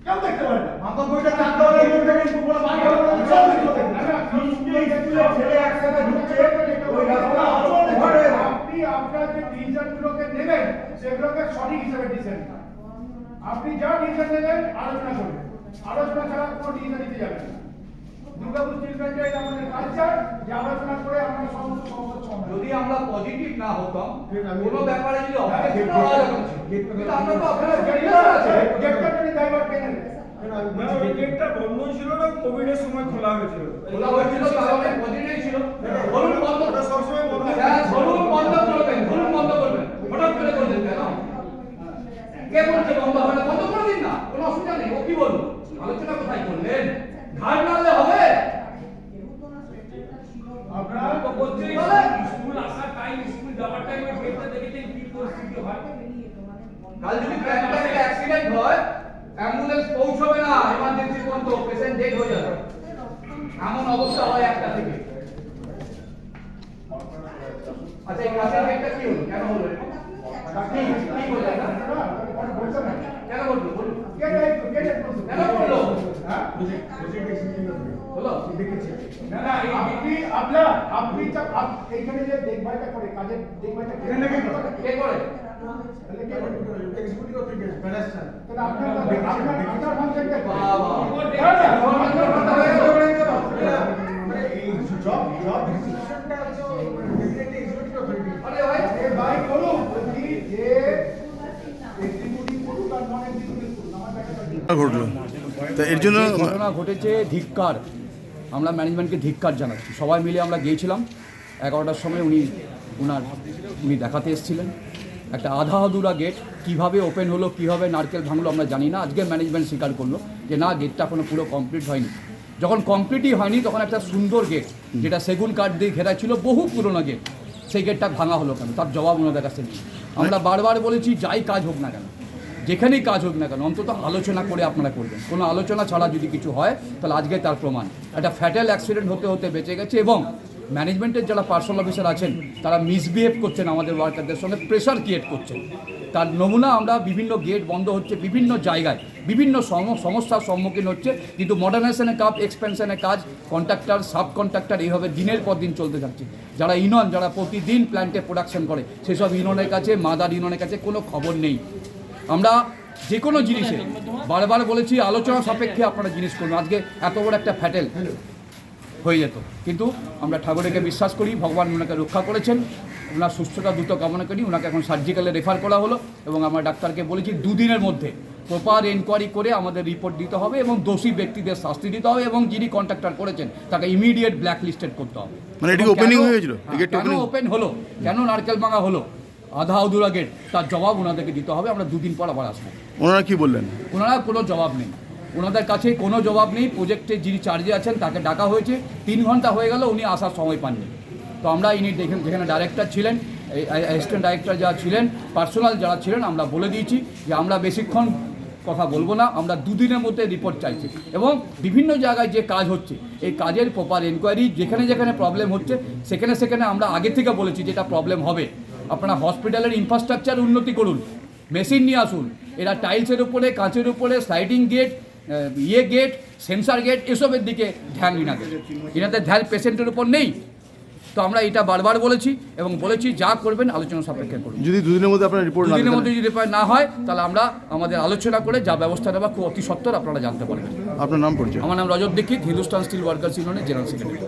কোনো দেখতে পারে ছেলে একসাথে আপনি আপনার যে ডিসিশনগুলোকে নেবেন সেগুলোকে সঠিক হিসেবে ডিসিশন আপনি যা ডিসিশন নেবেন আলোচনা করবেন। আলোচনা ছাড়া কোনো ডিসিশন নিতে যাবেন দুর্গাপুর আমাদের কালচার যে আলোচনা করে আমরা সমস্ত যদি আমরা পজিটিভ না হতাম কোনো ব্যাপারে যদি অবজেকশন হওয়া যেত কিন্তু আমরা তো আপনারা আছে। গেটটা যদি ড্রাইভার কেনেন গেটটা বন্ধ ছিল না কোভিডের সময় খোলা হয়েছিল। খোলা হয়েছিল তাহলে পজিটিভ ছিল। ধরুন বন্ধ ওটা সবসময় বন্ধ হ্যাঁ, ধরুন বন্ধ করবেন ধরুন বন্ধ করবেন হঠাৎ করে করলেন কেন কে বলছে বন্ধ হবে না বন্ধ করে দিন না? কোনো অসুবিধা নেই ও কি বলব আলোচনা কোথায় করলেন? ঘাট নাড়লে হবে? আপনারা তো বলছেই স্কুল আসার টাইম স্কুল যাওয়ার টাইমে গেটটা দেখেছেন কি পরিস্থিতি হয়? কাল যদি প্ল্যানটা একটা অ্যাক্সিডেন্ট হয় অ্যাম্বুলেন্স পৌঁছবে না এমার্জেন্সি পর্যন্ত পেশেন্ট ডেড হয়ে যাবে। এমন অবস্থা হয় একটা থেকে। আচ্ছা এই কাছের গেটটা কি হলো? কেন হলো কি কি বললেন? আপনারা বলছেন না কেন বলল বলুন কে দায়িত্ব কে দায়িত্ব কেন বলল হ্যাঁ হলো না না আপনি আপনার আপনি এইখানে যে দেখভালটা করে কাজের দেখভালটা কে করে? কে করে? ঘটলো। তা এর জন্য ঘটনা ঘটেছে ধিক্কার। আমরা ম্যানেজমেন্টকে ধিক্কার জানাচ্ছি। সবাই মিলে আমরা গিয়েছিলাম, এগারোটার সময় উনি ওনার উনি দেখাতে এসেছিলেন। একটা আধা আধুরা গেট কীভাবে ওপেন হলো, কীভাবে নারকেল ভাঙলো আমরা জানি না, আজকে ম্যানেজমেন্ট স্বীকার করল যে না গেটটা এখনও পুরো কমপ্লিট হয়নি। যখন কমপ্লিটই হয়নি, তখন একটা সুন্দর গেট যেটা সেগুন কাঠ দিয়ে ঘেরা ছিল, বহু পুরোনো গেট সেই গেটটা ভাঙা হলো কেন? তার জবাব ওনাদের কাছে আমরা বারবার বলেছি, যাই কাজ হোক না কেন যেখানেই কাজ হোক না কেন, অন্তত আলোচনা করে আপনারা করবেন। কোনো আলোচনা ছাড়া যদি কিছু হয়, তাহলে আজকে তার প্রমাণ। একটা ফ্যাটাল অ্যাক্সিডেন্ট হতে হতে বেঁচে গেছে এবং ম্যানেজমেন্টের যারা পার্সোনাল অফিসার আছেন, তারা মিসবিহেভ করছেন আমাদের ওয়ার্কারদের সঙ্গে প্রেশার ক্রিয়েট করছেন। তার নমুনা আমরা বিভিন্ন গেট বন্ধ হচ্ছে, বিভিন্ন জায়গায়, বিভিন্ন সম- সমস্যার সম্মুখীন হচ্ছে। কিন্তু মডার্নাইজেশনের কাপ এক্সপেনশনের কাজ কন্ট্রাক্টর সাব কন্ট্রাক্টর এইভাবে দিনের পর দিন চলতে থাকছে। যারা ইউনিয়ন যারা প্রতিদিন প্ল্যান্টে প্রোডাকশন করে, সেসব ইউনিয়নের কাছে মাদার ইউনিয়নের কাছে কোনো খবর নেই। আমরা যে কোনো জিনিসে বারবার বলেছি আলোচনা সাপেক্ষে আপনারা জিনিস করুন। আজকে এত বড় একটা ফ্যাটেল হয়ে যেত। কিন্তু আমরা ঠাকুরকে বিশ্বাস করি ভগবান ওনাকে রক্ষা করেছেন ওনার সুস্থতা দ্রুত কামনা করি ওনাকে এখন সার্জিক্যালে রেফার করা হলো এবং আমরা ডাক্তারকে বলেছি দুদিনের মধ্যে প্রপার এনকোয়ারি করে আমাদের রিপোর্ট দিতে হবে এবং দোষী ব্যক্তিদের শাস্তি দিতে হবে এবং যিনি কন্ট্রাক্টর করেছেন তাকে ইমিডিয়েট ব্ল্যাক লিস্টেড করতে হবে। মানে হয়ে হ্যাঁ, কেন opening? ওপেন হলো? কেন নারকেল ভাঙা হলো? আধা আধুরা গেট তার জবাব ওনাদেরকে দিতে হবে আমরা দুদিন পর আবার আসব। ওনারা কি বললেন? ওনারা কোনো জবাব নেই। ওনাদের কাছে কোনো জবাব নেই। প্রজেক্টে যিনি চার্জে আছেন তাকে ডাকা হয়েছে। তিন ঘণ্টা হয়ে গেল উনি আসার সময় পাননি। তো আমরা ইনি দেখেন যেখানে ডাইরেক্টর ছিলেন অ্যাসিস্ট্যান্ট ডাইরেক্টর যারা ছিলেন পার্সোনাল যারা ছিলেন আমরা বলে দিয়েছি যে আমরা বেশিক্ষণ কথা বলব না আমরা দুদিনের মধ্যে রিপোর্ট চাইছি। এবং বিভিন্ন জায়গায় যে কাজ হচ্ছে এই কাজের প্রপার এনকোয়ারি যেখানে যেখানে প্রবলেম হচ্ছে সেখানে সেখানে আমরা আগে থেকে বলেছি যেটা প্রবলেম হবে। আপনারা হসপিটালের ইনফ্রাস্ট্রাকচার উন্নতি করুন। মেশিন নিয়ে আসুন। এরা টাইলসের উপরে কাঁচের উপরে স্লাইডিং গেট ইয়ে গেট সেন্সার গেট এসবের দিকে ধ্যান এনাদের এনাদের ধ্যান পেশেন্টের উপর নেই। তো আমরা এটা বারবার বলেছি এবং বলেছি যা করবেন আলোচনা সাপেক্ষে করুন। যদি দুদিনের মধ্যে আপনার রিপোর্ট দুদিনের মধ্যে যদি রেফার না হয় তাহলে আমরা আমাদের আলোচনা করে যা ব্যবস্থা নেওয়া খুব অতি সত্তর আপনারা জানতে পারবেন। আপনার নাম পরিচয়? আমার নাম রজত দীক্ষিত হিন্দুস্তান স্টিল ওয়ার্কার্স ইউনিয়নের জেনারেল সেক্রেটারি।